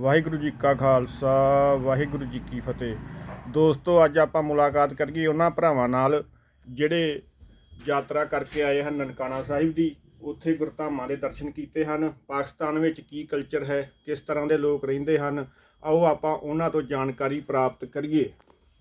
ਵਾਹਿਗੁਰੂ ਜੀ ਕਾ ਖਾਲਸਾ, ਵਾਹਿਗੁਰੂ ਜੀ ਕੀ ਫਤਿਹ। ਦੋਸਤੋ, ਅੱਜ ਆਪਾਂ ਮੁਲਾਕਾਤ ਕਰੀਏ ਉਹਨਾਂ ਭਰਾਵਾਂ ਨਾਲ ਜਿਹੜੇ ਯਾਤਰਾ ਕਰਕੇ ਆਏ ਹਨ ਨਨਕਾਣਾ ਸਾਹਿਬ ਦੀ। ਉੱਥੇ ਗੁਰਧਾਮਾਂ ਦੇ ਦਰਸ਼ਨ ਕੀਤੇ ਹਨ। ਪਾਕਿਸਤਾਨ ਵਿੱਚ ਕੀ ਕਲਚਰ ਹੈ, ਕਿਸ ਤਰ੍ਹਾਂ ਦੇ ਲੋਕ ਰਹਿੰਦੇ ਹਨ, ਆਓ ਆਪਾਂ ਉਹਨਾਂ ਤੋਂ ਜਾਣਕਾਰੀ ਪ੍ਰਾਪਤ ਕਰੀਏ।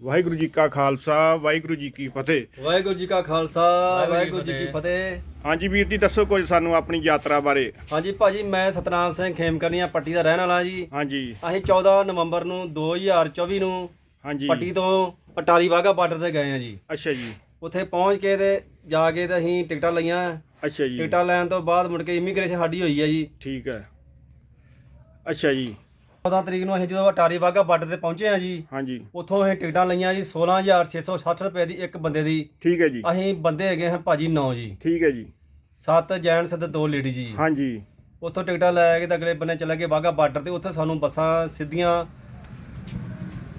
ਵਾਹਿਗੁਰੂ ਜੀ ਕਾ ਖਾਲਸਾ ਵਾਹਿਗੁਰੂ ਜੀ ਕੀ ਫਤਿਹ। ਵਾਹਿਗੁਰੂ ਜੀ ਕਾ ਖਾਲਸਾ ਵਾਹਿਗੁਰੂ ਜੀ ਕੀ ਫਤਿਹ। ਹਾਂਜੀ ਵੀਰ ਜੀ ਦੱਸੋ ਕੁਝ ਸਾਨੂੰ ਆਪਣੀ ਯਾਤਰਾ ਬਾਰੇ। ਹਾਂਜੀ ਭਾਜੀ ਮੈਂ ਸਤਨਾਮ ਸਿੰਘ ਖੇਮਕਰਨੀਆ ਪੱਟੀ ਦਾ ਰਹਿਣ ਵਾਲਾ ਜੀ। ਹਾਂਜੀ। ਅਸੀਂ 14 ਨਵੰਬਰ ਨੂੰ 2024 ਨੂੰ ਹਾਂਜੀ। ਪੱਟੀ ਤੋਂ ਅਟਾਰੀ ਵਾਗਾ ਬਾਰਡਰ ਤੇ ਗਏ ਆ ਜੀ। ਅੱਛਾ ਜੀ। ਉੱਥੇ ਪਹੁੰਚ ਕੇ ਤੇ ਜਾ ਕੇ ਤੇ ਅਸੀਂ ਟਿਕਟਾਂ ਲਈਆਂ। ਅੱਛਾ ਜੀ। ਟਿਕਟਾਂ ਲੈਣ ਤੋਂ ਬਾਅਦ ਮੁੜ ਕੇ ਇਮੀਗ੍ਰੇਸ਼ਨ ਸਾਡੀ ਹੋਈ ਹੈ ਜੀ। ਠੀਕ ਹੈ। ਅੱਛਾ ਜੀ। 14 ਤਰੀਕ ਨੂੰ ਅਸੀਂ ਜਦੋਂ ਅਟਾਰੀ ਵਾਗਾ ਬਾਰਡਰ ਤੇ ਪਹੁੰਚੇ ਆ ਜੀ ਹਾਂਜੀ। ਉੱਥੋਂ ਅਸੀਂ ਟਿਕਟਾਂ ਲਈਆਂ ਜੀ 16660 ਰੁਪਏ ਦੀ ਇੱਕ ਬੰਦੇ ਦੀ। ਠੀਕ ਹੈ ਜੀ। ਅਸੀਂ ਬੰਦੇ ਹੈਗੇ ਹਾਂ ਭਾਜੀ 9 ਜੀ। ਠੀਕ ਹੈ ਜੀ। ਸੱਤ ਜੈਂਟਸ ਤੇ ਦੋ ਲੇਡੀਜ਼ ਜੀ। ਹਾਂਜੀ। ਉੱਥੋਂ ਟਿਕਟਾਂ ਲੈ ਕੇ ਤੇ ਅਗਲੇ ਬੰਨੇ ਚਲੇ ਗਏ ਵਾਹਗਾ ਬਾਰਡਰ ਤੇ। ਉੱਥੇ ਸਾਨੂੰ ਬੱਸਾਂ ਸਿੱਧੀਆਂ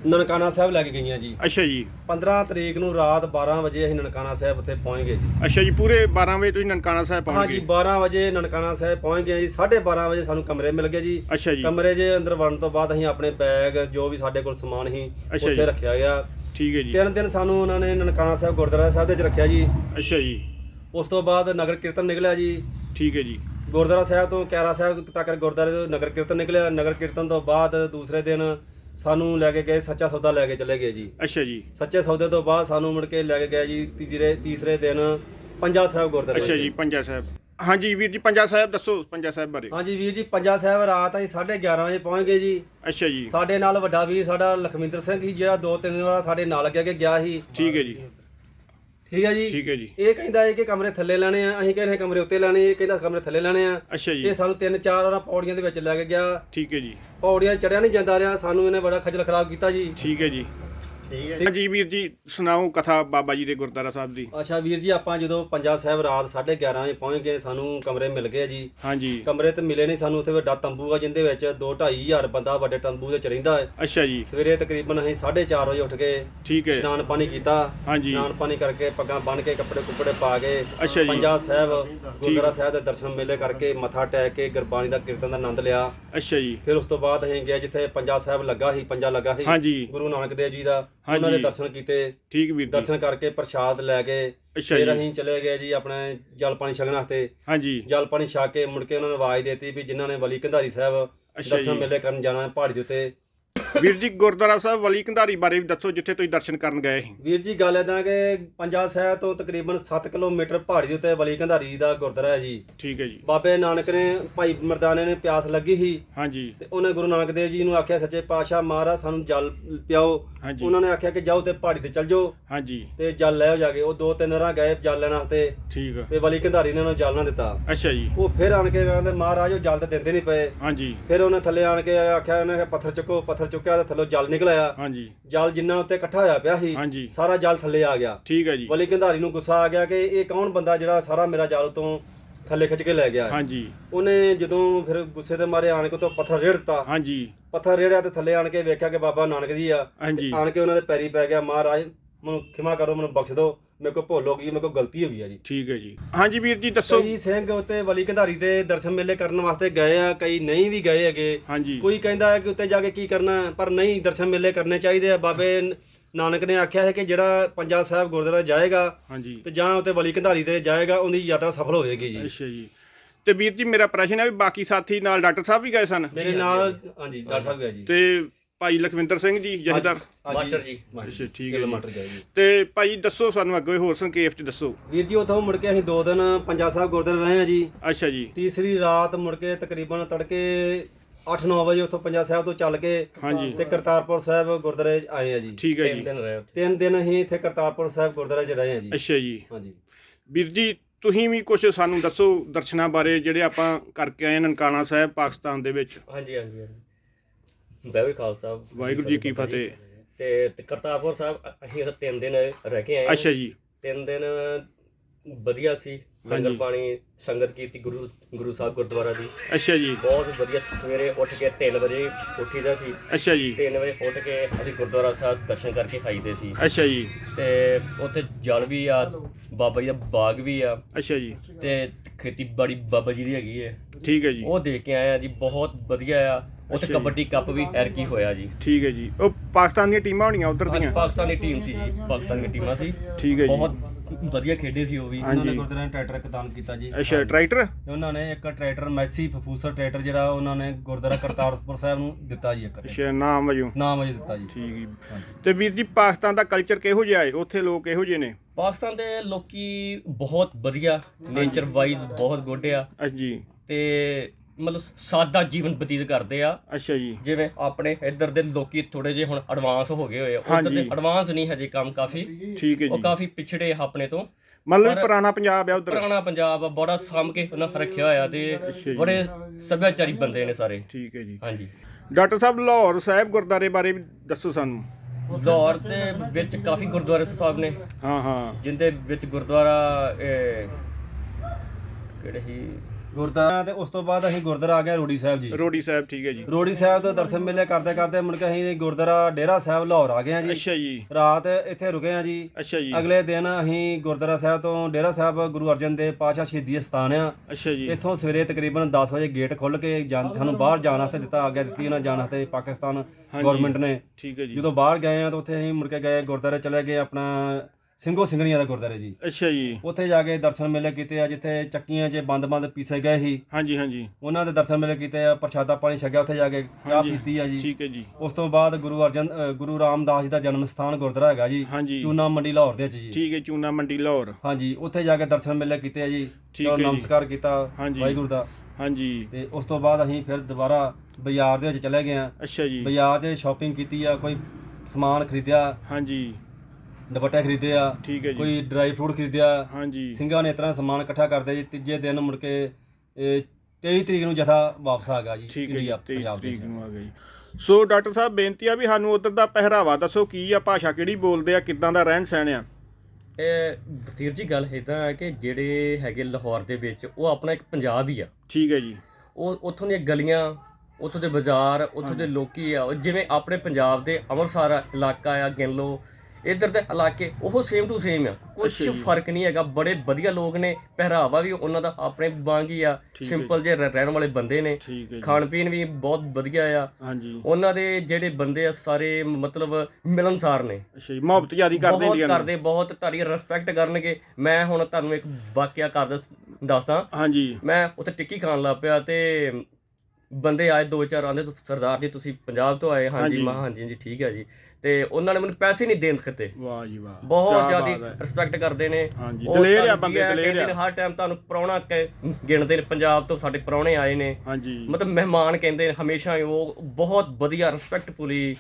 ਨਨਕਾਣਾ ਸਾਹਿਬ ਲੈ ਕੇ ਗਈਆਂ ਜੀ। ਅੱਛਾ ਜੀ। 15 ਤਰੀਕ ਨੂੰ ਰਾਤ 12 ਵਜੇ ਅਸੀਂ ਨਨਕਾਣਾ ਸਾਹਿਬ ਉੱਥੇ ਪਹੁੰਚ ਗਏ ਜੀ। ਅੱਛਾ ਜੀ ਪੂਰੇ 12 ਵਜੇ ਤੁਸੀਂ ਨਨਕਾਣਾ ਸਾਹਿਬ ਪਹੁੰਚ ਹਾਂਜੀ ਗਏ? 12 ਵਜੇ ਨਨਕਾਣਾ ਸਾਹਿਬ ਪਹੁੰਚ ਗਏ ਜੀ। 12:30 ਵਜੇ ਸਾਨੂੰ ਕਮਰੇ ਮਿਲ ਗਏ ਜੀ। ਅੱਛਾ ਜੀ। ਕਮਰੇ 'ਚ ਅੰਦਰ ਵੜਨ ਤੋਂ ਬਾਅਦ ਅਸੀਂ ਆਪਣੇ ਬੈਗ ਜੋ ਵੀ ਸਾਡੇ ਕੋਲ ਸਮਾਨ ਸੀ ਅੱਛਾ ਜੀ। ਉੱਥੇ ਰੱਖਿਆ ਗਿਆ। ਠੀਕ ਹੈ ਜੀ। ਤਿੰਨ ਦਿਨ ਸਾਨੂੰ ਉਹਨਾਂ ਨੇ ਨਨਕਾਣਾ ਸਾਹਿਬ ਗੁਰਦੁਆਰਾ ਸਾਹਿਬ ਦੇ ਵਿੱਚ ਰੱਖਿਆ ਜੀ। ਅੱਛਾ ਜੀ। ਉਸ ਤੋਂ ਬਾਅਦ ਨਗਰ ਕੀਰਤਨ ਨਿਕਲਿਆ ਜੀ। ਠੀਕ ਹੈ ਜੀ। ਗੁਰਦੁਆਰਾ ਸਾਹਿਬ ਤੋਂ ਕੈਰਾ ਸਾਹਿਬ ਤੱਕ ਗੁਰਦੁਆਰੇ ਤੋਂ ਨਗਰ ਕੀਰਤਨ ਨਿਕਲਿਆ। ਨਗਰ ਕੀਰਤਨ ਤੋਂ ਬਾਅਦ ਦੂਸਰੇ ਦਿਨ ਸਾਨੂੰ ਲੈ ਕੇ ਗਏ ਸੱਚਾ ਸੌਦਾ ਲੈ ਕੇ ਚਲੇ ਗਏ ਜੀ। ਅੱਛਾ ਜੀ। ਸੱਚੇ ਸੌਦੇ ਤੋਂ ਬਾਅਦ ਸਾਨੂੰ ਮੁੜ ਕੇ ਲੈ ਕੇ ਗਏ ਜੀ ਤੀਸਰੇ ਤੀਸਰੇ ਦਿਨ ਪੰਜਾ ਸਾਹਿਬ ਗੁਰਦੁਆਰੇ ਅੱਛਾ। ਜੀ ਪੰਜਾ ਸਾਹਿਬ। ਹਾਂਜੀ ਵੀਰ ਜੀ ਪੰਜਾ ਸਾਹਿਬ ਦੱਸੋ ਪੰਜਾ ਸਾਹਿਬ ਬਾਰੇ। ਹਾਂਜੀ ਵੀਰ ਜੀ ਪੰਜਾ ਸਾਹਿਬ ਰਾਤ ਅਸੀਂ 11:30 ਵਜੇ ਪਹੁੰਚ ਗਏ ਜੀ। ਅੱਛਾ ਜੀ। ਸਾਡੇ ਨਾਲ ਵੱਡਾ ਵੀਰ ਸਾਡਾ ਲਖਵਿੰਦਰ ਸਿੰਘ ਸੀ ਜਿਹੜਾ ਦੋ ਤਿੰਨ ਵਾਰ ਸਾਡੇ ਨਾਲ ਅੱਗੇ ਅੱਗੇ ਗਿਆ ਸੀ। ਠੀਕ ਹੈ ਜੀ। ਠੀਕ ਹੈ ਜੀ? ਠੀਕ ਹੈ ਜੀ। ਇਹ ਕਹਿੰਦਾ ਹੈ ਕਿ ਕਮਰੇ ਥੱਲੇ ਲੈਣੇ ਆ ਅਸੀਂ ਕਹਿੰਦੇ ਕਮਰੇ ਉੱਤੇ ਲੈਣੇ ਇਹ ਕਹਿੰਦਾ ਕਮਰੇ ਥੱਲੇ ਲੈਣੇ ਆ। ਅੱਛਾ ਜੀ। ਇਹ ਸਾਨੂੰ ਤਿੰਨ ਚਾਰ ਵਾਰਾਂ ਪੌੜੀਆਂ ਦੇ ਵਿੱਚ ਲੈ ਕੇ ਗਿਆ। ਠੀਕ ਹੈ ਜੀ। ਪੌੜੀਆਂ ਚੜਿਆ ਨਹੀਂ ਜਾਂਦਾ ਰਿਹਾ ਸਾਨੂੰ ਇਹਨੇ ਬੜਾ ਖੱਜਲ ਖਰਾਬ ਕੀਤਾ ਜੀ। ਠੀਕ ਹੈ ਜੀ। ਠੀਕ ਹੈ। ਹਾਂਜੀ ਵੀਰ ਜੀ ਸੁਣਾਓ ਕਥਾ ਬਾਬਾ ਜੀ ਦੇ ਗੁਰਦੁਆਰਾ ਸਾਹਿਬ ਦੀ? ਅੱਛਾ ਵੀਰ ਜੀ ਆਪਾਂ ਜਦੋਂ ਪੰਜਾ ਸਾਹਿਬ ਰਾਤ 11:30 ਵਜੇ ਪਹੁੰਚ ਗਏ ਸਾਨੂੰ ਕਮਰੇ ਮਿਲ ਗਏ ਜੀ। ਹਾਂਜੀ। ਕਮਰੇ ਤੇ ਮਿਲੇ ਨਹੀਂ ਸਾਨੂੰ ਉੱਥੇ ਵੱਡਾ ਤੰਬੂ ਆ ਜਿੰਦੇ ਵਿੱਚ 2-2500 ਬੰਦਾ ਵੱਡੇ ਤੰਬੂ ਦੇ ਰਹਿੰਦਾ ਹੈ। ਅੱਛਾ ਜੀ। ਸਵੇਰੇ ਤਕਰੀਬਨ ਅਸੀਂ 4:30 ਵਜੇ ਉੱਠ ਕੇ ਠੀਕ ਹੈ। ਇਸ਼ਨਾਨ ਪਾਣੀ ਕੀਤਾ। ਹਾਂਜੀ। ਇਸ਼ਨਾਨ ਪਾਣੀ ਕਰਕੇ ਪੱਗਾਂ ਬੰਨ ਕੇ ਕੱਪੜੇ ਕੁੱਪੜੇ ਪਾ ਕੇ ਅੱਛਾ ਜੀ। ਪੰਜਾ ਸਾਹਿਬ ਗੁਰਦੁਆਰਾ ਸਾਹਿਬ ਦੇ ਦਰਸ਼ਨ ਮੇਲੇ ਕਰਕੇ ਮੱਥਾ ਟੇਕ ਕੇ ਗੁਰਬਾਣੀ ਦਾ ਕੀਰਤਨ ਦਾ ਆਨੰਦ ਲਿਆ। ਅੱਛਾ ਜੀ। ਫਿਰ ਉਸ ਤੋਂ ਬਾਅਦ ਅਸੀਂ ਗਏ ਜਿੱਥੇ ਪੰਜਾ ਸਾਹਿਬ ਲੱਗਾ ਸੀ ਪੰਜਾ ਲੱਗਾ ਸੀ ਹਾਂਜੀ। ਗੁਰੂ ਨਾਨਕ ਦੇਵ ਜੀ ਦਾ। ਉਹਨਾਂ ਦੇ ਦਰਸ਼ਨ ਕੀਤੇ। ਠੀਕ ਵੀਰ ਜੀ। ਦਰਸ਼ਨ ਕਰਕੇ ਪ੍ਰਸ਼ਾਦ ਲੈ ਕੇ ਅੱਛਾ ਫਿਰ ਜੀ। ਅਸੀਂ ਚਲੇ ਗਏ ਜੀ ਆਪਣੇ ਜਲ ਪਾਣੀ ਛਕਣ ਵਾਸਤੇ। ਹਾਂਜੀ। ਜਲ ਪਾਣੀ ਛਕ ਕੇ ਮੁੜ ਕੇ ਉਹਨਾਂ ਨੇ ਆਵਾਜ਼ ਦੇਤੀ ਵੀ ਜਿਨ੍ਹਾਂ ਨੇ ਵਲੀ ਕੰਧਾਰੀ ਸਾਹਿਬ ਅੱਛਾ ਦਰਸ਼ਨ ਜੀ। ਮੇਲੇ ਕਰਨ ਜਾਣਾ ਹੈ ਪਹਾੜੀ ਦੇ ਉੱਤੇ। ਵੀਰ ਜੀ ਗੁਰਦੁਆਰਾ ਸਾਹਿਬ ਵਲੀ ਕੰਧਾਰੀ ਬਾਰੇ ਵੀ ਦੱਸੋ ਜਿੱਥੇ ਤੁਸੀਂ ਦਰਸ਼ਨ ਕਰਨ ਗਏ ਸੀ। ਵੀਰ ਜੀ ਗੱਲ ਇਦਾਂ ਕਿ ਪੰਜਾਬ ਸਾਹਿਬ ਤੋਂ ਤਕਰੀਬਨ 7 ਕਿਲੋਮੀਟਰ ਪਹਾੜੀ ਦੇ ਉੱਤੇ ਵਲੀ ਕੰਧਾਰੀ ਦਾ ਗੁਰਦੁਆਰਾ ਹੈ ਜੀ। ਠੀਕ ਹੈ ਜੀ। ਬਾਬੇ ਨਾਨਕ ਨੇ ਭਾਈ ਮਰਦਾਨੇ ਨੇ ਪਿਆਸ ਲੱਗੀ ਸੀ। ਹਾਂਜੀ। ਤੇ ਉਹਨੇ ਗੁਰੂ ਨਾਨਕ ਦੇਵ ਜੀ ਨੂੰ ਆਖਿਆ ਸੱਚੇ ਪਾਤਸ਼ਾਹ ਮਹਾਰਾਜ ਸਾਨੂੰ ਜਲ ਪਿਆਓ। ਹਾਂਜੀ। ਉਹਨਾਂ ਨੇ ਆਖਿਆ ਕਿ ਜਾਓ ਤੇ ਪਹਾੜੀ ਤੇ ਚੱਲ ਜਾਓ। ਹਾਂਜੀ। ਤੇ ਜਲ ਲੈ ਜਾ ਕੇ ਉਹ ਦੋ ਤਿੰਨ ਰਾਂ ਗਏ ਜਲ ਲੈਣ ਵਾਸਤੇ। ਠੀਕ ਆ। ਤੇ ਵਲੀ ਕੰਧਾਰੀ ਨੇ ਉਹਨਾਂ ਨੂੰ ਜਲ ਨਾ ਦਿੱਤਾ। ਅੱਛਾ ਜੀ। ਉਹ ਫਿਰ ਆਣ ਕੇ ਕਹਿੰਦੇ ਮਹਾਰਾਜ ਉਹ ਜਲ ਤਾਂ ਦਿੰਦੇ ਨਹੀਂ ਪਏ। ਹਾਂਜੀ। ਫਿਰ ਉਹਨੇ ਥੱਲੇ ਆਣ ਕੇ ਆਖਿਆ ਉਹਨੇ ਕਿ ਪੱਥਰ ਚੁੱਕੋ ਪੱਥਰ ਚੁੱਕਿਆ ਤੇ ਥੱਲੋਂ ਜਲ ਨਿਕਲ ਆਇਆ। ਹਾਂਜੀ। ਜਲ ਜਿੰਨਾ ਉੱਤੇ ਇਕੱਠਾ ਹੋਇਆ ਪਿਆ ਸੀ ਸਾਰਾ ਜਲ ਥੱਲੇ ਆ ਗਿਆ। ਠੀਕ ਹੈ ਜੀ। ਵਲੀ ਕੰਧਾਰੀ ਨੂੰ ਗੁੱਸਾ ਆ ਗਿਆ ਕਿ ਇਹ ਕੌਣ ਬੰਦਾ ਜਿਹੜਾ ਸਾਰਾ ਮੇਰਾ ਜਲ ਤੋਂ ਥੱਲੇ ਖਿੱਚ ਕੇ ਲੈ ਗਿਆ ਹੈ। ਹਾਂਜੀ। ਉਹਨੇ ਜਦੋਂ ਫਿਰ ਗੁੱਸੇ ਦੇ ਮਾਰੇ ਆਣ ਕੇ ਤੋਂ ਪੱਥਰ ਰੇੜ ਦਿੱਤਾ। ਹਾਂਜੀ। ਪੱਥਰ ਰੇੜਿਆ ਤੇ ਥੱਲੇ ਆਣ ਕੇ ਵੇਖਿਆ ਕਿ ਬਾਬਾ ਨਾਨਕ ਜੀ ਆ। ਹਾਂਜੀ। ਆਣ ਕੇ ਉਹਨਾਂ ਦੇ ਪੈਰੀ ਪੈ ਗਿਆ ਮਹਾਰਾਜ ਮੈਨੂੰ ਖਿਮਾ ਕਰੋ ਮੈਨੂੰ ਬਖਸ਼ ਦਿਓ। ਮੇਰੇ ਕੋਲ ਭੁੱਲ ਹੋ ਗਈ ਮੇਰੇ ਕੋਲ ਗਲਤੀ ਹੋ ਗਈ ਆ ਜੀ। ਠੀਕ ਹੈ ਜੀ। ਹਾਂਜੀ ਵੀਰ ਜੀ ਦੱਸੋ। ਕਈ ਸਿੰਘ ਉੱਤੇ ਵਲੀ ਕੰਧਾਰੀ ਦੇ ਦਰਸ਼ਨ ਮੇਲੇ ਕਰਨ ਵਾਸਤੇ ਗਏ ਆ ਕਈ ਨਹੀਂ ਵੀ ਗਏ ਹੈਗੇ। ਹਾਂਜੀ। ਕੋਈ ਕਹਿੰਦਾ ਹੈ ਕਿ ਉੱਤੇ ਜਾ ਕੇ ਕੀ ਕਰਨਾ ਹੈ, ਪਰ ਨਹੀਂ ਦਰਸ਼ਨ ਮੇਲੇ ਕਰਨੇ ਚਾਹੀਦੇ ਆ। ਬਾਬੇ ਨ- ਨਾਨਕ ਨੇ ਆਖਿਆ ਹੈ ਕਿ ਜਿਹੜਾ ਪੰਜਾ ਸਾਹਿਬ ਗੁਰਦੁਆਰਾ ਜਾਏਗਾ ਹਾਂਜੀ। ਤੇ ਜਾਂ ਉੱਤੇ ਵਲੀ ਕੰਧਾਰੀ ਤੇ ਜਾਏਗਾ ਉਹਦੀ ਯਾਤਰਾ ਸਫਲ ਹੋਵੇਗੀ ਜੀ। ਅੱਛਾ ਜੀ। ਤੇ ਵੀਰ ਜੀ ਮੇਰਾ ਪ੍ਰਸ਼ਨ ਹੈ ਵੀ ਬਾਕੀ ਸਾਥੀ ਨਾਲ ਡਾਕਟਰ ਸਾਹਿਬ ਵੀ ਗਏ ਸਨ? ਮੇਰੇ ਨਾਲ ਹਾਂਜੀ ਡਾਕਟਰ ਸਾਹਿਬ ਗਿਆ ਜੀ। ਤੇ ਭਾਈ ਲਖਵਿੰਦਰ ਸਿੰਘ ਜੀ ਜਥੇਦਾਰ ਮਾਸਟਰ ਜੀ। ਅੱਛਾ ਠੀਕ ਹੈ ਜੀ। ਮਾਸਟਰ ਗਿਆ ਜੀ? ਤੇ ਭਾਈ ਦੱਸੋ ਸਾਨੂੰ ਅੱਗੇ ਹੋਰ ਸੰਖੇਪ ਚ ਦੱਸੋ। ਵੀਰ ਜੀ ਉੱਥੋਂ ਮੁੜ ਕੇ ਅਸੀਂ ਦੋ ਦਿਨ ਪੰਜਾ ਸਾਹਿਬ ਗੁਰਦੁਆਰੇ ਰਹੇ ਆ ਜੀ। ਅੱਛਾ ਜੀ। ਤੀਸਰੀ ਰਾਤ ਮੁੜ ਕੇ ਤਕਰੀਬਨ ਤੜਕੇ 8-9 ਵਜੇ ਉੱਥੋਂ ਪੰਜਾ ਸਾਹਿਬ ਤੋਂ ਚੱਲ ਕੇ ਹਾਂਜੀ। ਤੇ ਕਰਤਾਰਪੁਰ ਸਾਹਿਬ ਗੁਰਦੁਆਰੇ ਆਏ ਆ ਜੀ। ਠੀਕ ਹੈ ਜੀ। ਤਿੰਨ ਦਿਨ ਅਸੀਂ ਇੱਥੇ ਕਰਤਾਰਪੁਰ ਸਾਹਿਬ ਗੁਰਦੁਆਰੇ 'ਚ ਰਹੇ ਆ ਜੀ। ਅੱਛਾ ਜੀ। ਹਾਂਜੀ। ਵੀਰ ਜੀ ਤੁਸੀਂ ਵੀ ਕੁਝ ਸਾਨੂੰ ਦੱਸੋ ਦਰਸ਼ਨਾਂ ਬਾਰੇ ਜਿਹੜੇ ਆਪਾਂ ਕਰਕੇ ਆਏ ਹਾਂ ਨਨਕਾਣਾ ਸਾਹਿਬ ਪਾਕਿਸਤਾਨ ਦੇ ਵਿੱਚ? ਹਾਂਜੀ ਹਾਂਜੀ ਹਾਂਜੀ। ਬੈਵੀ ਖਾਲਸਾ। ਵਾਹਿਗੁਰੂ ਜੀ ਕੀ ਫਤਿਹ। ਤੇ ਤੇ ਕਰਤਾਰਪੁਰ ਸਾਹਿਬ ਅ- ਅਸੀਂ ਉੱਥੇ ਤਿੰਨ ਦਿਨ ਰਹਿ ਕੇ ਆਏ ਹਾਂ। ਅੱਛਾ ਜੀ। ਤਿੰਨ ਦਿਨ ਵਧੀਆ ਸੀ। ਲੰਗਰ ਹਾਂਜੀ। ਪਾਣੀ ਸੰਗਤ ਕੀਤੀ ਗੁਰੂ ਗੁਰੂ ਸਾਹਿਬ ਗੁਰਦੁਆਰਾ ਦੀ। ਅੱਛਾ ਜੀ। ਬਹੁਤ ਵਧੀਆ ਸਵੇਰੇ ਉੱਠ ਕੇ 3 ਵਜੇ ਉੱਠੀਦਾ ਸੀ। ਅੱਛਾ ਜੀ। 3 ਵਜੇ ਉੱਠ ਕੇ ਅਸੀਂ ਗੁਰਦੁਆਰਾ ਸਾਹਿਬ ਦਰਸ਼ਨ ਕਰਕੇ ਖਾਈਦੇ ਸੀ। ਅੱਛਾ ਜੀ। ਤੇ ਉੱਥੇ ਜਲ ਵੀ ਆ ਬਾਬਾ ਜੀ ਦਾ ਬਾਗ ਵੀ ਆ। ਅੱਛਾ ਜੀ। ਤੇ ਖੇਤੀਬਾੜੀ ਬਾਬਾ ਜੀ ਦੀ ਹੈਗੀ ਹੈ ਠੀਕ ਹੈ ਜੀ। ਉਹ ਦੇਖ ਕੇ ਆਏ ਆ ਜੀ। ਬਹੁਤ ਵਧੀਆ ਆ। ਉੱਥੇ ਜੀ। ਕਬੱਡੀ ਕੱਪ ਵੀ ਐਰਕੀ ਹੋਇਆ ਜੀ। ਠੀਕ ਹੈ ਜੀ। ਉਹ ਪਾਕਿਸਤਾਨ ਦੀਆਂ ਟੀਮਾਂ ਹੋਣੀਆਂ ਉਧਰ ਦੀਆਂ? ਪਾਕਿਸਤਾਨੀ ਟੀਮ ਸੀ ਜੀ। ਪਾਕਿਸਤਾਨ ਦੀ ਟੀਮਾਂ ਸੀ। ਠੀਕ ਹੈ ਜੀ। ਬਹੁਤ ਵਧੀਆ ਖੇਡੇ ਸੀ ਉਹ ਵੀ। ਉਹਨਾਂ ਨੇ ਹਾਂਜੀ। ਗੁਰਦੁਆਰੇ ਨੇ ਟਰੈਕਟਰ ਇੱਕ ਦਾਨ ਕੀਤਾ ਜੀ। ਅੱਛਾ ਟਰੈਕਟਰ? ਉਹਨਾਂ ਨੇ ਇੱਕ ਟਰੈਕਟਰ ਮੈਸੀ ਫਫੂਸਰ ਟਰੈਕਟਰ ਜਿਹੜਾ ਉਹਨਾਂ ਨੇ ਗੁਰਦੁਆਰਾ ਕਰਤਾਰਪੁਰ ਸਾਹਿਬ ਨੂੰ ਦਿੱਤਾ ਜੀ ਇੱਕ ਅੱਛਾ ਨਾਮ ਵਜੋਂ? ਨਾਮ ਅਜੇ ਦਿੱਤਾ ਜੀ। ਠੀਕ ਜੀ। ਹਾਂਜੀ। ਤੇ ਵੀਰ ਜੀ ਪਾਕਿਸਤਾਨ ਦਾ ਕਲਚਰ ਕਿਹੋ ਜਿਹਾ ਹੈ? ਉੱਥੇ ਲੋਕ ਕਿਹੋ ਜਿਹੇ ਨੇ? ਪਾਕਿਸਤਾਨ ਦੇ ਲੋਕੀ ਬਹੁਤ ਵਧੀਆ ਨੇਚਰ ਵਾਈਜ਼ ਬਹੁਤ ਗੁੱਡ ਆ। ਅੱਛਾ ਜੀ। ਤੇ ਮਤਲਬ ਸਾਦਾ ਜੀਵਨ ਬਤੀਤ ਕਰਦੇ ਆ। ਅੱਛਾ ਜੀ। ਜਿਵੇਂ ਆਪਣੇ ਇੱਧਰ ਦੇ ਲੋਕੀ ਥੋੜੇ ਜਿਹੇ ਹੁਣ ਐਡਵਾਂਸ ਹੋ ਗਏ ਹੋਏ ਆ। ਉਧਰ ਹਾਂਜੀ। ਦੇ ਐਡਵਾਂਸ ਨਹੀਂ ਹਜੇ ਕੰਮ ਕਾਫੀ। ਠੀਕ ਹੈ ਉਹ ਜੀ ਕਾਫੀ ਪਿਛੜੇ ਆ ਆਪਣੇ ਤੋਂ। ਮਤਲਬ ਪਰ- ਪੁਰਾਣਾ ਪੰਜਾਬ ਹੈ ਉਧਰ। ਪੁਰਾਣਾ ਪੰਜਾਬ ਆ ਬੜਾ ਸਾਂਭ ਕੇ ਉਹਨਾਂ ਰੱਖਿਆ ਹੋਇਆ ਤੇ ਜੀ। ਬੜੇ ਸੱਭਿਆਚਾਰੀ ਬੰਦੇ ਨੇ ਸਾਰੇ। ਠੀਕ ਹੈ ਜੀ। ਹਾਂਜੀ। ਡਾਕਟਰ ਸਾਹਿਬ ਲਾਹੌਰ ਸਾਹਿਬ ਗੁਰਦਾਰੇ ਬਾਰੇ ਵੀ ਦੱਸੋ ਸਾਨੂੰ। ਲਾਹੌਰ ਦੇ ਵਿੱਚ ਕਾਫੀ ਗੁਰਦੁਆਰੇ ਸਾਹਿਬ ਨੇ। ਹਾਂ ਹਾਂ। ਜਿੰਦੇ ਵਿੱਚ ਗੁਰਦੁਆਰਾ ਇਹ, ਕਿਹੜੇ ਹੀ ਗੁਰਦੁਆਰਾ ਤੇ ਉਸ ਤੋਂ ਬਾਅਦ ਅਸੀਂ ਗੁਰਦੁਆਰਾ ਆ ਗਏ ਰੋੜੀ ਸਾਹਿਬ ਜੀ। ਰੋੜੀ ਸਾਹਿਬ ਠੀਕ ਹੈ ਜੀ। ਰੋੜੀ ਸਾਹਿਬ ਤੋਂ ਦਰਸ਼ਨ ਮੇਲੇ ਕਰਦੇ ਕਰਦੇ ਮੁੜ ਕੇ ਅਸੀਂ ਗੁਰਦੁਆਰਾ ਡੇਰਾ ਸਾਹਿਬ ਲਾਹੌਰ ਆ ਗਏ ਆ ਜੀ। ਅੱਛਾ ਜੀ। ਰਾਤ ਇੱਥੇ ਰੁਕੇ ਆ ਜੀ। ਅੱਛਾ ਜੀ। ਅਗਲੇ ਦਿਨ ਅਸੀਂ ਗੁਰਦੁਆਰਾ ਸਾਹਿਬ ਤੋਂ ਡੇਰਾ ਸਾਹਿਬ ਗੁਰੂ ਅਰਜਨ ਦੇਵ ਪਾਤਸ਼ਾਹ ਸ਼ਹੀਦੀ ਅਸਥਾਨ ਆ। ਅੱਛਾ ਜੀ। ਇੱਥੋਂ ਸਵੇਰੇ ਤਕਰੀਬਨ 10 ਵਜੇ ਗੇਟ ਖੁੱਲ ਕੇ ਸਾਨੂੰ ਬਾਹਰ ਜਾਣ ਵਾਸਤੇ ਦਿੱਤਾ ਆਗਿਆ ਦਿੱਤੀ ਉਹਨਾਂ ਜਾਣ ਵਾਸਤੇ ਪਾਕਿਸਤਾਨ ਗਵਰਨਮੈਂਟ ਨੇ। ਠੀਕ ਹੈ ਜੀ। ਜਦੋਂ ਬਾਹਰ ਗਏ ਆ ਤਾਂ ਉੱਥੇ ਅਸੀਂ ਮੁੜ ਕੇ ਗਏ ਗੁਰਦੁਆਰੇ ਚਲੇ ਗਏ ਆਪਣਾ ਸਿੰਘੋ ਸਿੰਘਣੀਆਂ ਦਾ ਗੁਰਦੁਆਰੇ ਜੀ। ਅੱਛਾ ਜੀ। ਉੱਥੇ ਜਾ ਕੇ ਦਰਸ਼ਨ ਮੇਲੇ ਕੀਤੇ ਆ ਜਿੱਥੇ ਚੱਕੀਆਂ 'ਚ ਬੰਦ-ਬੰਦ ਪੀਸੇ ਗਏ ਸੀ। ਹਾਂਜੀ ਹਾਂਜੀ। ਉਹਨਾਂ ਦੇ ਦਰਸ਼ਨ ਮੇਲੇ ਕੀਤੇ ਆ ਪ੍ਰਸ਼ਾਦਾ ਪਾਣੀ ਛਕਿਆ ਉੱਥੇ ਜਾ ਕੇ ਚਾਹ ਹਾਂਜੀ। ਪੀਤੀ ਆ ਜੀ। ਠੀਕ ਹੈ ਜੀ। ਉਸ ਤੋਂ ਬਾਅਦ ਗੁਰੂ ਅਰਜਨ ਅ, ਗੁਰੂ ਰਾਮਦਾਸ ਜੀ ਦਾ ਜਨਮ ਸਥਾਨ ਗੁਰਦੁਆਰਾ ਹੈਗਾ ਜੀ। ਹਾਂਜੀ। ਚੂਨਾ ਮੰਡੀ ਲਾਹੌਰ ਦੇ ਵਿੱਚ ਜੀ। ਠੀਕ ਹੈ ਚੂਨਾ ਮੰਡੀ ਲਾਹੌਰ। ਹਾਂਜੀ ਉੱਥੇ ਜਾ ਕੇ ਦਰਸ਼ਨ ਮੇਲੇ ਕੀਤੇ ਆ ਜੀ। ਠੀਕ ਚਲੋ ਹੈ ਜੀ। ਨਮਸਕਾਰ ਕੀਤਾ ਹਾਂਜੀ। ਵਾਹਿਗੁਰੂ ਦਾ। ਹਾਂਜੀ। ਤੇ ਉਸ ਤੋਂ ਬਾਅਦ ਅਸੀਂ ਫਿਰ ਦੁਬਾਰਾ ਬਾਜ਼ਾਰ ਦੇ ਵਿੱਚ ਚਲੇ ਗਏ ਆ। ਅੱਛਾ ਜੀ। ਬਾਜ਼ਾਰ 'ਚ ਸ਼ਾਪਿੰਗ ਕੀਤੀ ਆ ਕੋਈ ਸਮਾਨ ਖਰੀਦਿਆ। ਹਾਂਜੀ। ਦੁਪੱਟੇ ਖਰੀਦੇ ਆ ਠੀਕ ਹੈ ਜੀ। ਕੋਈ ਡਰਾਈ ਫਰੂਟ ਖਰੀਦਿਆ ਹਾਂਜੀ। ਸਿੰਘਾਂ ਨੇ ਇਸ ਤਰ੍ਹਾਂ ਸਮਾਨ ਇਕੱਠਾ ਕਰਦੇ ਜੀ ਤੀਜੇ ਦਿਨ ਮੁੜ ਕੇ ਇਹ 23 ਤਰੀਕ ਨੂੰ ਜਥਾ ਵਾਪਸ ਆ ਗਿਆ ਜੀ ਠੀਕ ਹੈ ਜੀ ਇੰਡੀਆ 23 ਪੰਜਾਬ ਦੇ ਤਰੀਕ। ਨੂੰ ਆ ਗਈ ਸੋ ਡਾਕਟਰ ਸਾਹਿਬ ਬੇਨਤੀ ਆ ਵੀ ਸਾਨੂੰ ਉਧਰ ਦਾ ਪਹਿਰਾਵਾ ਦੱਸੋ ਕੀ ਆ ਭਾਸ਼ਾ ਕਿਹੜੀ ਬੋਲਦੇ ਆ ਕਿੱਦਾਂ ਦਾ ਰਹਿਣ ਸਹਿਣ ਆ? ਇਹ ਬਥੀਰ ਜੀ ਗੱਲ ਇਦਾਂ ਹੈ ਕਿ ਜਿਹੜੇ ਹੈਗੇ ਲਾਹੌਰ ਦੇ ਵਿੱਚ ਉਹ ਆਪਣਾ ਇੱਕ ਪੰਜਾਬ ਹੀ ਆ। ਠੀਕ ਹੈ ਜੀ। ਉਹ ਉੱਥੋਂ ਦੀਆਂ ਗਲੀਆਂ ਉੱਥੋਂ ਦੇ ਬਾਜ਼ਾਰ ਉੱਥੋਂ ਦੇ ਲੋਕੀ ਆ ਉਹ ਜਿਵੇਂ ਆਪਣੇ ਪੰਜਾਬ ਦੇ ਅੰਮ੍ਰਿਤਸਰ ਇਲਾਕਾ ਆ ਗਿਣ ਲਓ ਇੱਧਰ ਦੇ ਇਲਾਕੇ ਉਹ ਸੇਮ ਟੂ ਸੇਮ ਆ। ਕੁਝ ਜੀ। ਫ਼ਰਕ ਨਹੀਂ ਹੈਗਾ। ਬੜੇ ਵਧੀਆ ਲੋਕ ਨੇ ਪਹਿਰਾਵਾ ਵੀ ਉਹਨਾਂ ਦਾ ਆਪਣੇ ਵਾਂਗ ਹੀ ਆ। ਸਿੰਪਲ ਰਹਿ- ਰਹਿਣ ਵਾਲੇ ਬੰਦੇ ਨੇ। ਜੀ। ਖਾਣ ਪੀਣ ਵੀ ਬਹੁਤ ਵਧੀਆ ਆ। ਹਾਂਜੀ। ਉਹਨਾਂ ਦੇ ਜਿਹੜੇ ਬੰਦੇ ਆ ਸਾਰੇ ਮਤਲਬ ਮਿਲਨਸਾਰ ਨੇ। ਅੱਛਾ ਜੀ ਮੁਹੱਬਤ ਜਿਆਦੀ ਕਰਦੇ ਬਹੁਤ ਨੂੰ। ਕਰਦੇ ਬਹੁਤ ਤੁਹਾਡੀ ਰਿਸਪੈਕਟ ਕਰਨਗੇ। ਮੈਂ ਹੁਣ ਤੁਹਾਨੂੰ ਇੱਕ ਵਾਕਿਆ ਕਰ ਦੱਸ- ਦੱਸਦਾ। ਹਾਂਜੀ। ਮੈਂ ਉੱਥੇ ਟਿੱਕੀ ਖਾਣ ਲੱਗ ਪਿਆ ਤੇ ਬੰਦੇ ਆਏ ਦੋ ਚਾਰ ਆਂਦੇ ਸਰਦਾਰ ਜੀ ਤੁਸੀਂ ਪੰਜਾਬ ਤੋਂ ਆਏ ਹਾਂਜੀ। ਮੈਂ ਹਾਂਜੀ ਜੀ ਠੀਕ ਹੈ ਜੀ ਤੇ ਉਹਨਾਂ ਨੇ ਮੈਨੂੰ ਪੈਸੇ ਨਹੀਂ ਦੇਣ ਦਿੱਤੇ ਵਾਹ ਜੀ ਵਾਹ ਬਹੁਤ ਜ਼ਿਆਦਾ। ਰਿਸਪੈਕਟ ਕਰਦੇ ਨੇ ਹਾਂਜੀ, ਦਲੇਰ ਆ ਬੰਦੇ, ਦਲੇਰ ਆ। ਹਰ ਟਾਈਮ ਤੁਹਾਨੂੰ ਪ੍ਰਾਹੁਣਾ ਕਹਿ- ਗਿਣਦੇ ਨੇ ਪੰਜਾਬ ਤੋਂ ਸਾਡੇ ਪ੍ਰਾਹੁਣੇ ਆਏ ਨੇ ਹਾਂਜੀ ਮਤਲਬ ਮਹਿਮਾਨ ਕਹਿੰਦੇ ਹਮੇਸ਼ਾ ਹੀ ਉਹ ਬਹੁਤ ਵਧੀਆ ਰਿਸਪੈਕਟਫੁਲੀ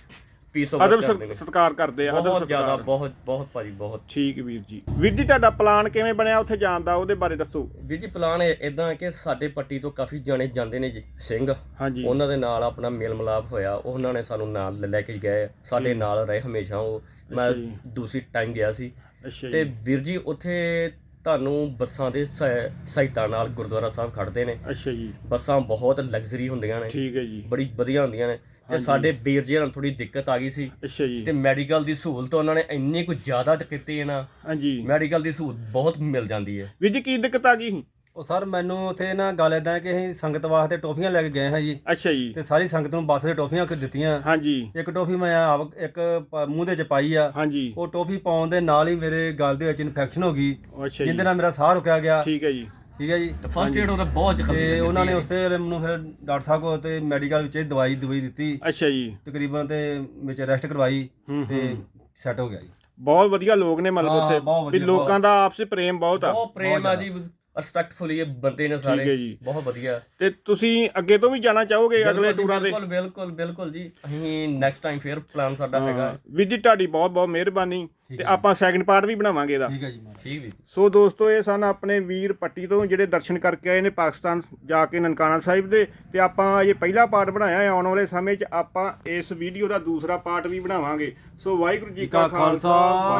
ਪੀਸ ਆਫ ਅਦਬ ਸਤਕਾਰ ਕਰਦੇ ਆ ਅਦਬ ਬਹੁਤ ਜ਼ਿਆਦਾ ਸਤਕਾਰ ਬਹੁਤ ਬਹੁਤ ਭਾਜੀ ਬਹੁਤ। ਠੀਕ ਵੀਰ ਜੀ। ਵੀਰ ਜੀ ਤੁਹਾਡਾ ਪਲਾਨ ਕਿਵੇਂ ਬਣਿਆ ਉੱਥੇ ਜਾਣ ਦਾ? ਉਹਦੇ ਬਾਰੇ ਦੱਸੋ। ਵੀਰ ਜੀ ਪਲਾਨ ਇਦਾਂ ਕਿ ਸਾਡੇ ਪੱਟੀ ਤੋਂ ਕਾਫੀ ਜਾਣੇ ਜਾਂਦੇ ਨੇ ਜੀ ਸਿੰਘ। ਹਾਂਜੀ। ਉਹਨਾਂ ਦੇ ਨਾਲ ਆਪਣਾ ਮੇਲ ਮਿਲਾਪ ਹੋਇਆ। ਉਹਨਾਂ ਨੇ ਸਾਨੂੰ ਨਾਲ ਲੈ ਕੇ ਗਏ। ਸਾਡੇ ਨਾਲ ਰਹੇ ਹਮੇਸ਼ਾ ਉਹ। ਮੈਂ। ਦੂਸਰੀ ਟਾਈਮ ਗਿਆ ਸੀ। ਅੱਛਾ ਤੇ ਵੀਰ ਜੀ ਉੱਥੇ ਤੁਹਾਨੂੰ ਬੱਸਾਂ ਦੇ ਸਹਾਇ- ਸਹਾਇਤਾ ਨਾਲ ਗੁਰਦੁਆਰਾ ਸਾਹਿਬ ਖੜਦੇ ਨੇ। ਅੱਛਾ ਜੀ। ਬੱਸਾਂ ਬਹੁਤ ਲਗਜ਼ਰੀ ਹੁੰਦੀਆਂ ਨੇ। ਠੀਕ ਹੈ ਜੀ। ਬੜੀ ਵਧੀਆ ਹੁੰਦੀਆਂ ਨੇ। ਤੇ ਹਾਂਜੀ। ਸਾਡੇ ਵੀਰ ਜੀ ਨੂੰ ਥੋੜੀ ਦਿੱਕਤ ਆ ਗਈ ਸੀ। ਅੱਛਾ ਜੀ। ਤੇ ਮੈਡੀਕਲ ਦੀ ਸਹੂਲਤ ਉਹਨਾਂ ਨੇ ਇੰਨੀ ਕੁ ਜ਼ਿਆਦਾ ਕੀਤੀ ਹੈ ਨਾ। ਹਾਂਜੀ। ਮੈਡੀਕਲ ਦੀ ਸਹੂਲਤ ਬਹੁਤ ਮਿਲ ਜਾਂਦੀ ਹੈ। ਵੀਰ ਜੀ ਕੀ ਦਿੱਕਤ ਆ ਗਈ ਸੀ? ਉਹ ਸਰ ਮੈਨੂੰ ਉੱਥੇ ਨਾ ਗੱਲ ਇਦਾਂ ਕਿ ਅਸੀਂ ਸੰਗਤ ਵਾਸਤੇ ਟੋਫੀਆਂ ਲੈ ਕੇ ਗਏ ਹਾਂ ਜੀ। ਅੱਛਾ ਜੀ। ਤੇ ਸਾਰੀ ਸੰਗਤ ਨੂੰ ਬੱਸ ਦੇ ਟੋਫੀਆਂ ਕਰ ਦਿੱਤੀਆਂ। ਹਾਂਜੀ। ਇੱਕ ਟੋਫੀ ਮੈਂ ਆਪ ਇੱਕ ਪ- ਮੂੰਹ ਦੇ ਚ ਪਾਈ ਆ। ਹਾਂਜੀ। ਉਹ ਟੋਫੀ ਪਾਉਣ ਦੇ ਨਾਲ ਹੀ ਮੇਰੇ ਗਲ ਦੇ ਵਿੱਚ ਇਨਫੈਕਸ਼ਨ ਹੋ ਗਈ। ਅੱਛਾ ਜਿੰਦੇ ਜੀ ਨਾਲ ਮੇਰਾ ਸਾਹ ਰੁਕਿਆ ਗਿਆ। ਠੀਕ ਹੈ ਜੀ। ਠੀਕ ਹੈ ਜੀ। ਤੇ ਫਸਟ ਏਡ ਉਹਦਾ ਬਹੁਤ ਜ਼ਖਮ ਤੇ ਉਹਨਾਂ ਨੇ ਉਸ ਤੇ ਮੈਨੂੰ ਫਿਰ ਡਾਕਟਰ ਸਾਹਿਬ ਕੋਲ ਤੇ ਮੈਡੀਕਲ ਵਿੱਚ ਦਵਾਈ ਦਵਾਈ ਦਿੱਤੀ। ਅੱਛਾ ਜੀ। ਤਕਰੀਬਨ ਤੇ ਵਿੱਚ ਰੈਸਟ ਕਰਵਾਈ ਹੂੰ ਤੇ ਸੈੱਟ ਹੋ ਗਿਆ ਜੀ। ਬਹੁਤ ਵਧੀਆ ਲੋਕ ਨੇ ਮਤਲਬ ਹਾਂ, ਉੱਥੇ। ਬਹੁਤ ਵੀ ਵਧੀਆ, ਲੋਕਾਂ ਦਾ ਆਪਸੀ ਪ੍ਰੇਮ ਬਹੁਤ ਆ। ਬਹੁਤ ਪ੍ਰੇਮ ਆ ਜੀ। ਰਿਸਪੈਕਟਫੁਲੀ ਇਹ ਬੰਦੇ ਨੇ ਸਾਰੇ। ਹੈ ਜੀ। ਬਹੁਤ ਵਧੀਆ। ਤੇ ਤੁਸੀਂ ਅੱਗੇ ਤੋਂ ਵੀ ਜਾਣਾ ਚਾਹੋਗੇ ਅਗਲੇ ਬਿਲਕੁਲ ਜੀ, ਟੂਰਾਂ ਤੇ? ਬਿਲਕੁਲ ਬਿਲਕੁਲ ਬਿਲਕੁਲ ਜੀ। ਅਸੀਂ ਨੈਕਸਟ ਟਾਈਮ ਫੇਰ ਪਲਾਨ ਸਾਡਾ ਹੈਗਾ। ਵੀਰ ਜੀ ਤੁਹਾਡੀ ਬਹੁਤ ਬਹੁਤ ਮਿਹਰਬਾਨੀ। ਤੇ ਆਪਾਂ ਸੈਕਿੰਡ ਪਾਰਟ ਵੀ ਬਣਾਵਾਂਗੇ ਇਹਦਾ। ਠੀਕ ਹੈ ਜੀ ਮਹਾਰਾਜ। ਠੀਕ ਵੀ ਸੋ ਦੋਸਤੋ ਇਹ ਸਨ ਆਪਣੇ ਵੀਰ ਪੱਟੀ ਤੋਂ ਜਿਹੜੇ ਦਰਸ਼ਨ ਕਰਕੇ ਆਏ ਨੇ ਪਾਕਿਸਤਾਨ ਜਾ ਕੇ ਨਨਕਾਣਾ ਸਾਹਿਬ ਦੇ। ਤੇ ਆਪਾਂ ਇਹ ਪਹਿਲਾ ਪਾਰਟ ਬਣਾਇਆ ਹੈ ਆਉਣ ਵਾਲੇ ਸਮੇਂ 'ਚ। ਆਪਾਂ ਇਸ ਵੀਡੀਓ ਦਾ ਦੂਸਰਾ ਪਾਰਟ ਵੀ ਬਣਾਵਾਂਗੇ। ਸੋ ਵਾਹਿਗੁਰੂ ਜੀ ਕਾ ਖਾਲਸਾ।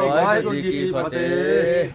ਵਾਹਿਗੁਰੂ ਜੀ ਕੀ ਫਤਿਹ।